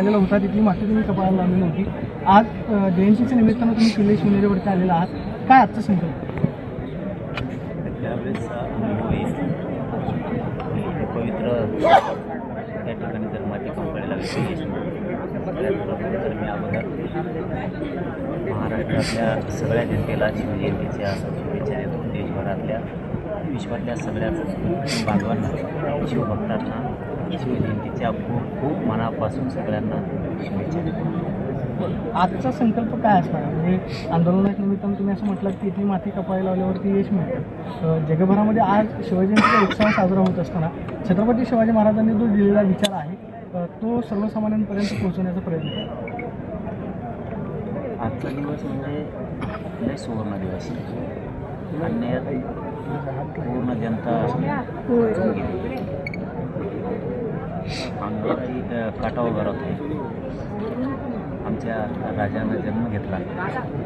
आलेला होता तिथली माती तुम्ही कपाळाला लावली नव्हती आज जयंतीच्या निमित्तानं तुम्ही किल्ले शिवनेरीवरती आलेला आहात. काय आजचा संकल्प? त्यावेळेस पवित्र त्या ठिकाणी जर माती कंपनीला तर मी अगोदर महाराष्ट्रातल्या सगळ्या जनतेला शिवजयंतीच्या शुभेच्छा देतो. देशभरातल्या विश्वातल्या सगळ्या बांधवांना शिवभक्तांना खूप खूप मनापासून सगळ्यांना शुभेच्छा आजचा संकल्प काय असणार? म्हणजे आंदोलनाच्या निमित्तानं तुम्ही असं म्हटलं की इथली माती कपाळी लावल्यावरती यश मिळतं. जगभरामध्ये आज शिवजयंतीचा उत्सव साजरा होत असताना छत्रपती शिवाजी महाराजांनी जो दिलेला विचार आहे तो सर्वसामान्यांपर्यंत पोहोचवण्याचा प्रयत्न केला आजचा दिवस म्हणजे लय सुवर्ण दिवस पूर्ण जनता अंगावरती काटा उभा राहतो. आमच्या राजानं जन्म घेतला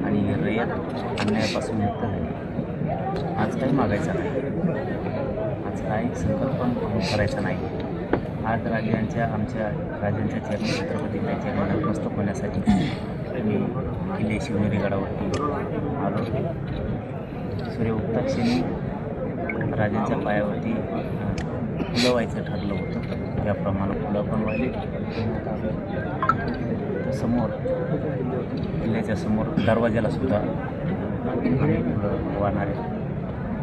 आणि रयत अन्यायापासून मुक्त झाली. आज काही मागायचं नाही. आज काही संकल्पन करायचा नाही. आज राजांच्या आमच्या राजांच्या चरणी छत्रपती त्यांच्या मनात होण्यासाठी मी किल्ले शिवनेरी गडावरती आलो. सूर्य उगताक्षणी राजांच्या पायावरती फुलवायचं फुलं व्हायचं ठरलं होतं. त्याप्रमाणे फुलं पण वाहिली. समोर किल्ल्याच्या समोर दरवाज्याला सुद्धा फुलं वाहणारे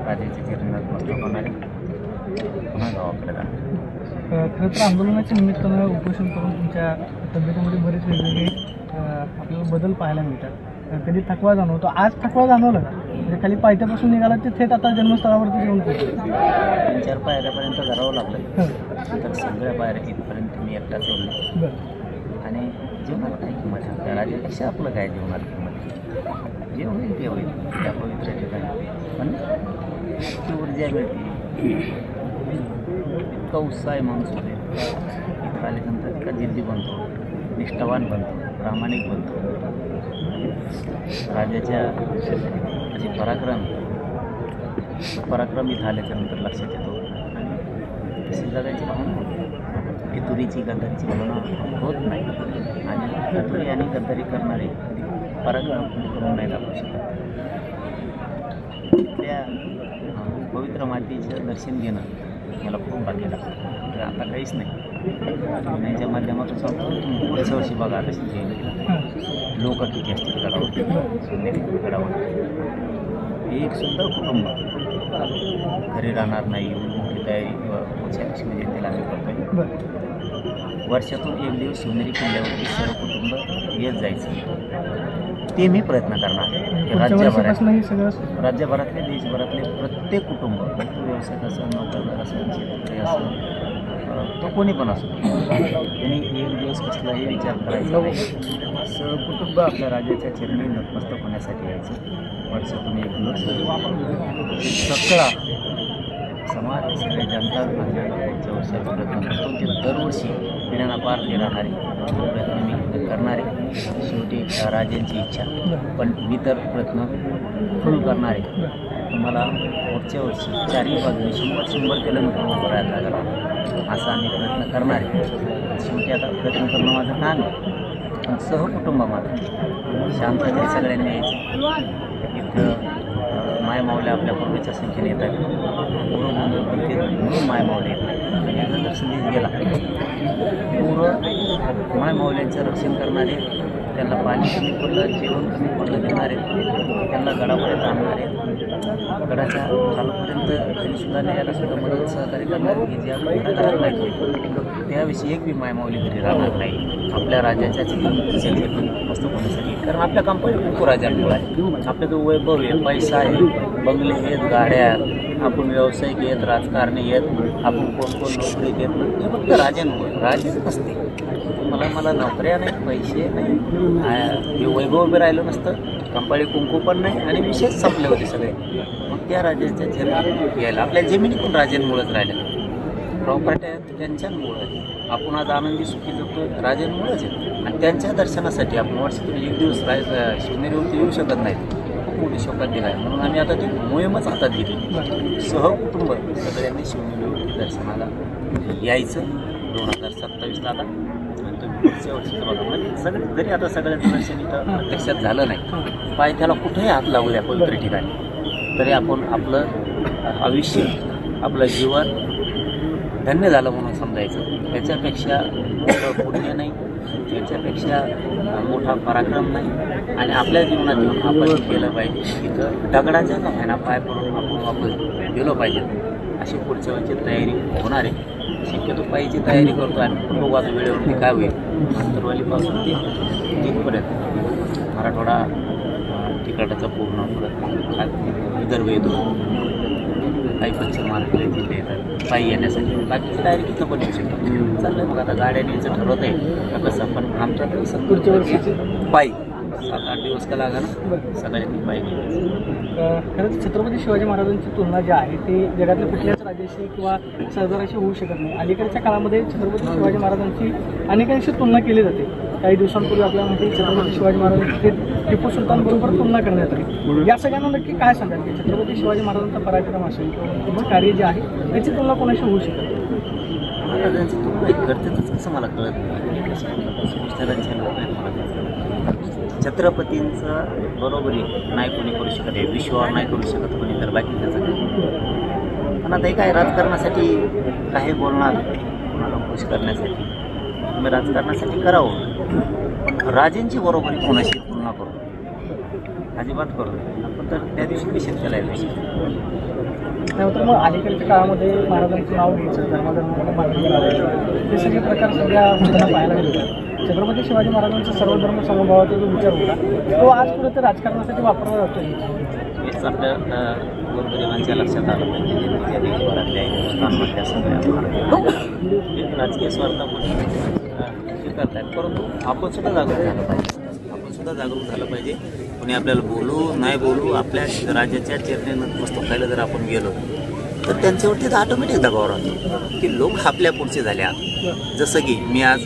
राजांच्या चरणात मस्त होणारे पुन्हा गावाकडे आपल्याला खरं तर आंदोलनाच्या निमित्तानं उपोषण करून तुमच्या तब्येतीमध्ये बरेच वेगवेगळे आपल्याला बदल पाहायला मिळतात. कधी थकवा जाणवतो. आज थकवा जाणवला का? म्हणजे खाली पायथ्यापासून निघाला ते थेट आता जन्मस्थळावरती येऊन पोहोचले तीन चार पायऱ्यापर्यंत करावं लागलं. तर सगळ्या पायऱ्या इथपर्यंत मी एकटा सोडलं आणि जीवनाला काय किंमत राजापेक्षा आपलं काय जीवनाला किंमत जे होईल ते होईल. त्या पवित्र ठिकाणी. पण इतकी ऊर्जा मिळते. इतका उत्साह आहे माणूस होते. इथं आल्यानंतर इतका जिद्दी बनतो. निष्ठावान बनतो. प्रामाणिक बनतो. राजाच्या जे पराक्रम पराक्रमी पराक्रम इथं लक्षात येतो. आणि तशी जगायची भावना की तुरीची गद्दारीची भावना होत नाही. आणि तुरी आणि गद्दारी करणारे कधी पराक्रम करून नाही दाखवू शकत. त्या पवित्र मातीचं दर्शन घेणं मला खूप भाग्य लागतं. तर आता काहीच नाही. त्यांच्या माध्यमातून सांगतो तुम्ही पुढच्या वर्षी बघा हं, लोक किती असतील गडावर? सोनेरी गडावर. एक सुंदर कुटुंब. घरी राहणार नाही एवढी मोठी तयारी शिवजयंतीला आम्ही करतोय. वर्षातून एक दिवस शिवनेरी किल्ल्यावरती सर्व कुटुंब येत जायचं. ते मी प्रयत्न करणार. आहे की राज्यभरात राज्यभरातले देशभरातले प्रत्येक कुटुंब व्यवसाय असं नोकरदार असेल शेतकरी असेल तो कोणी पण असो त्यांनी एक दिवस कसलाही विचार करायचा कुटुंब आपल्या राजाच्या चरणी नतमस्तक होण्यासाठी यायचं. वर्षातून एक दिवस. सगळा समाज सगळे जनता आपल्याला पुढच्या वर्षाचा प्रयत्न करतो ते दरवर्षी पिढ्यांना पार ते राहणारे प्रयत्न मी करणारे शेवटी राजांची इच्छा पण मी तर प्रयत्न फुल करणारे. तुम्हाला पुढच्या वर्षी चारही बाजूने शंभर शंभर किलोमीटर उभं राहायला लागला असा आम्ही प्रयत्न करणारे शेवटी आता प्रयत्न करणं माझं काम आहे. पण सहकुटुंब माझं शांततेत सगळ्यांनी इथं मायमावल्या आपल्या पूर्वीच्या संख्येने येतात पूर्व म्हणून बनते म्हणून मायमावले येतात एकदा जर संदेश गेला. पूर्व मायमावल्यांचं रक्षण करणारे त्यांना पाणी कमी पडलं जेवण कमी पडलं देणारे त्यांना गडापर्यंत आणणारे गडाच्या खालपर्यंत त्यांनीसुद्धा सुद्धा न्यायला सुद्धा मदत सहकार्य करणारे की जे आपण घराघरात नाही त्याविषयी एक बी मायमावली घरी राहणार नाही. आपल्या राज्याच्या चरित्र कारण आपल्या कंपनी भरपूर राजांमुळे आहे. आपल्याकडे वैभव आहे पैसा आहे. बंगले आहेत गाड्या आहेत. आपण व्यावसायिक आहेत राजकारणी आहेत. आपण कोण कोण नोकरी घेत हे फक्त राजांमुळे. राजेच नसते. मला मला नोकऱ्या नाही पैसे नाही. हे वैभव बी राहिलं नसतं. कंपाळी कुंकू पण नाही आणि विशेष संपले होते सगळे. मग त्या राजांच्या जन्म यायला. आपल्या जमिनी पण राजांमुळेच राहिल्या प्रॉपर्ट्या त्यांच्यामुळं. आपण आज आनंदी सुखी जगतो राजांमुळेच आहे आणि त्यांच्या दर्शनासाठी आपण वर्षातून एक दिवस राय शिवनेरीवरती येऊ शकत नाही खूप मोठी शोकांतिका आहे. म्हणून आम्ही आता ती मोहीमच हातात घेतली. सहकुटुंब सगळ्यांनी शिवनेरीवरती दर्शनाला यायचं. दोन हजार सत्तावीसला आता. पुढच्या वर्षीचं बघा. म्हणजे सगळं जरी आता सगळ्यांचं दर्शन इथं प्रत्यक्षात झालं नाही. पाय त्याला कुठेही हात लागू द्या पवित्र ठिकाणी. तरी आपण आपलं आयुष्य आपलं जीवन धन्य झालं म्हणून समजायचं. त्याच्यापेक्षा मोठं पुण्य नाही त्याच्यापेक्षा मोठा पराक्रम नाही. आणि आपल्या जीवनात येऊन आपण केलं पाहिजे इथं दगडाच्या का व्हायना पाय पडून आपण वापस गेलो पाहिजे. अशी पुढच्या वेळची तयारी होणार आहे. शक्यतो पायीची तयारी करतो आणि बघू आता वेळेवरती काय होईल आंतरवालीपासून ते तिथपर्यंत. मराठवाडा अं, तिकडचा पूर्ण परत विदर्भ येतो. काही पश्चिम महाराष्ट्र जिल्हे येतात. पायी येण्यासाठी. बाकीची डायरेक्ट इथं पण येऊ शकतात. चाललंय मग आता गाड्याने यायचं ठरवत आहे कसं पण आमच्या तर वर्षीची पायी. सात आठ दिवस का लागा ना? सगळ्यांनी पायी. खरंच छत्रपती शिवाजी महाराजांची तुलना जी आहे ती जगातल्या कुठल्याच राजाशी किंवा सरदाराशी होऊ शकत नाही. अलीकडच्या काळामध्ये छत्रपती शिवाजी महाराजांची अनेकांशी तुलना केली जाते. काही दिवसांपूर्वी आपल्याला माहिती आहे, छत्रपती शिवाजी महाराजांची टिपू सुलतान बरोबर तुलना करण्यात आली. या सगळ्यांना नक्की काय सांगाल? की छत्रपती शिवाजी महाराजांचा पराक्रम असेल किंवा कार्य जे आहे त्याची तुलना कोणाशी होऊ शकत नाही. तुलना कसं मला कळत नाही. मला छत्रपतींचं बरोबरी नाही कोणी करू शकत आहे. विश्वावर नाही करू शकत कोणी तर बाकी त्याचं काय पण आता हे काय राजकारणासाठी काही बोलणार कोणाला खुश करण्यासाठी तुम्ही राजकारणासाठी करावं. पण राजेंची बरोबरी कोणाशी तुलना करू. अजिबात करू. आपण तर त्या दिवशी निषेध केला आहे त्यानंतर मग अलीकडच्या काळामध्ये महाराजांचं नाव घ्यायचं धर्माधर्माला मागणी करायचं हे सगळे प्रकार सध्या होताना पाहायला मिळतात. छत्रपती शिवाजी महाराजांचा सर्वधर्म समभावाचा जो विचार होता तो आज कुठे तर राजकारणासाठी वापरला जातो हेच आपल्या गोरगरिबांच्या लक्षात आलं पाहिजे. त्यांच्या देशभरातल्या हिंदुस्थानमधल्या सगळ्या भारतात एक राजकीय स्वार्थामध्ये म्हणून हे परंतु आपण सुद्धा जागरूक झालं पाहिजे. आपण सुद्धा जागरूक झालं पाहिजे. कोणी आपल्याला बोलू नाही बोलू आपल्या राज्याच्या चेतनेनं मस्त खायला जर आपण गेलो तर त्यांच्यावरती तर ऑटोमॅटिक दबाव राहतो. की लोक आपल्या पुढचे झाले जसं की मी आज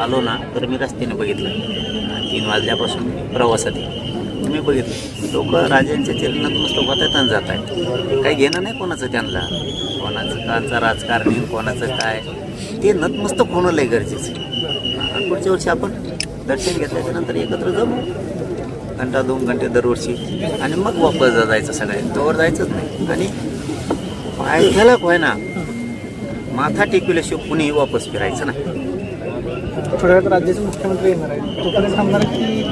आलो ना तर मी रस्त्याने बघितलं. तीन वाजल्यापासून प्रवासात येईल मी बघितलं. लोक राजांच्या चलनातूनच लोक होत आहेत आणि जात आहेत. काही घेणं नाही कोणाचं त्यांना. कोणाचं कांचा राजकारणी कोणाचं काय. ते नतमस्तक होणं लय गरजेचं पुढच्या वर्षी आपण दर्शन घेतल्याच्या नंतर एकत्र जमू. घंटा दोन घंटे दरवर्षी. आणि मग वापस जायचं सगळ्या तोवर जायचंच नाही. आणि पायथ्याला होय ना माथा टेकविल्याशिवाय कुणीही वापस फिरायचं नाही. थोड्या वेळात राज्याचे मुख्यमंत्री येणार आहेत. तोपर्यंत थांबणार की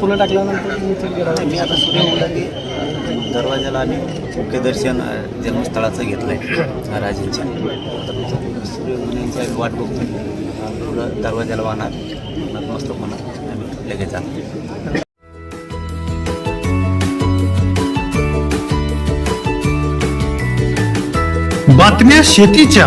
फुलं टाकल्यानंतर तुम्ही चल गेला. मी आता सूर्य उगला की दरवाजाला आम्ही मुख्य दर्शन अ, जन्मस्थळाचं घेतलं आहे राजेंच्या. सूर्य आम्ही वाट बघतो पुढं दरवाजाला वाहणार नतमस्तक होणार. आम्ही लगेच जाणार. बातम्या शेतीच्या.